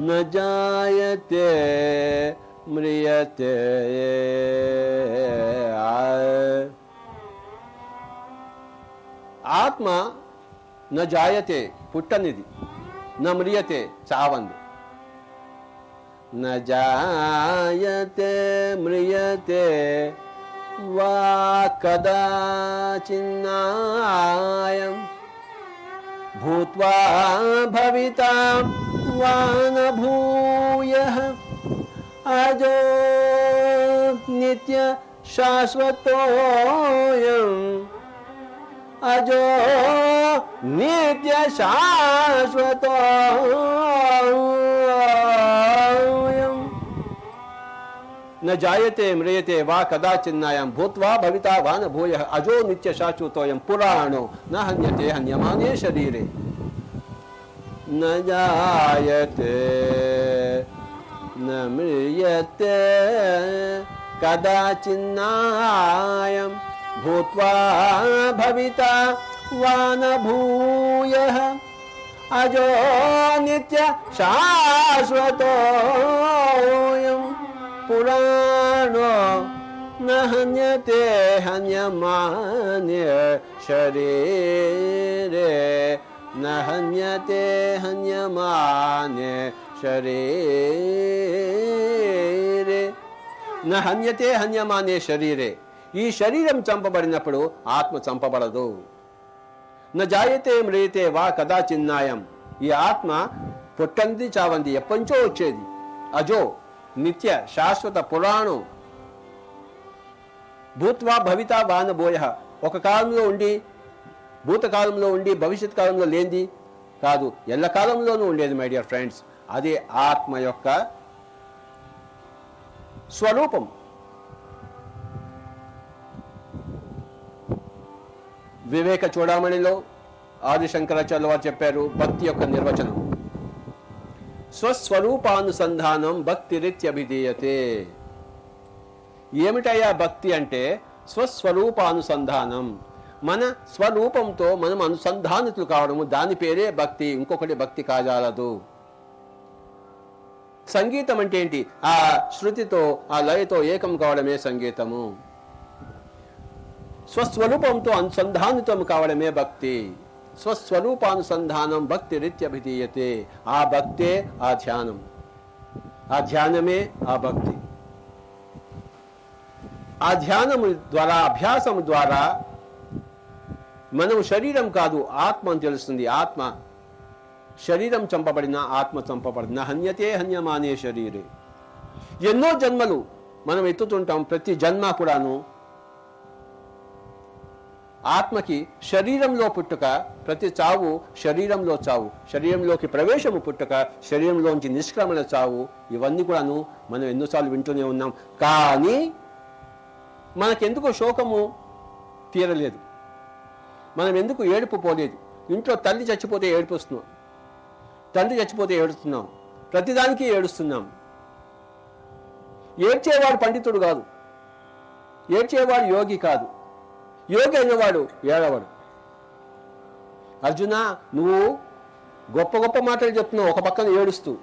न जायते म्रियते ఆత్మ న జాయతే పుట్టనిది న మ్రియతే చావంది న జాయతే మ్రియతే వా కదాచిన్నాయం భూత్వా భవితా వా న భూయః అజో నిత్య శాశ్వతోయం అజో నిత్య శాశ్వతోయం న జాయతే మ్రియతే వా కదాచిన్నాయం భూత్వా భవితా వా న భూయ అజో నిత్య శాశ్వతోయం పురాణో న హన్యతే హన్యమానే न जायते न म्रियते। कदाचिन्नायं भूत्वा भविता वा न भूयः अजो नित्य शाश्वतोऽयं पुराणो न हन्यते हन्यमान्य शरीरे। न న హన్యతే శరీరే న హన్యమానే శరీరే ఈ శరీరం చంపబడినప్పుడు ఆత్మ చంపబడదు। న జాయతే మ్రియతే వా కదా చిన్నాయం ఈ ఆత్మ పుట్టంది చావంది ఎప్పటించో వచ్చేది। అజో నిత్య శాశ్వత పురాణం। భూత్వా భవితా వానబోయ ఒక కాలంలో ఉండి భూతకాలంలో ఉండి భవిష్యత్ కాలంలో లేనిది కాదు. ఎల్లకాలంలోనూ ఉండేది మై డియర్ ఫ్రెండ్స్ అదే ఆత్మ యొక్క స్వరూపం. వివేక చూడమణిలో ఆదిశంకరాచార్య వారు చెప్పారు భక్తి యొక్క నిర్వచనం. స్వస్వరూపానుసంధానం భక్తి రీత్యభిధీయతే. ఏమిటయ్యా భక్తి అంటే? స్వస్వరూపానుసంధానం. మన స్వరూపంతో మనం అనుసంధానితులు కావడము. దాని పేరే భక్తి ఇంకొకటి భక్తి కాజాలదు. సంగీతం అంటే ఏంటి? ఆ శృతితో ఆ లయతో ఏకం కావడమే సంగీతము. స్వస్వరూపంతో అనుసంధానితం కావడమే భక్తి. స్వస్వరూపానుసంధానం భక్తి రీత్యభిధీయతే ఆ భక్తే ఆ ధ్యానం. ఆ ధ్యానమే ఆ భక్తి. ఆ ధ్యానము ద్వారా అభ్యాసము ద్వారా మనం శరీరం కాదు ఆత్మ అని తెలుస్తుంది. ఆత్మ శరీరం చంపబడిన ఆత్మ చంపబడిన. హన్యతే హన్యమానే శరీరే. ఎన్నో జన్మలు మనం ఎత్తుతుంటాం ప్రతి జన్మ కూడాను. ఆత్మకి శరీరంలో పుట్టుక ప్రతి చావు శరీరంలో చావు. శరీరంలోకి ప్రవేశము పుట్టుక శరీరంలోంచి నిష్క్రమణ చావు. ఇవన్నీ కూడాను మనం ఎన్నోసార్లు వింటూనే ఉన్నాం. కానీ మనకెందుకు శోకము తీరలేదు. మనం ఎందుకు ఏడుపు పోలేదు? ఇంట్లో తల్లి చచ్చిపోతే ఏడుపు వస్తున్నాం తండ్రి చచ్చిపోతే ఏడుస్తున్నాం. ప్రతిదానికి ఏడుస్తున్నాం. ఏడ్చేవాడు పండితుడు కాదు. ఏడ్చేవాడు యోగి కాదు. యోగి అయినవాడు ఏడవాడు. అర్జున నువ్వు గొప్ప గొప్ప మాటలు చెప్తున్నావు. ఒక పక్కన ఏడుస్తూ.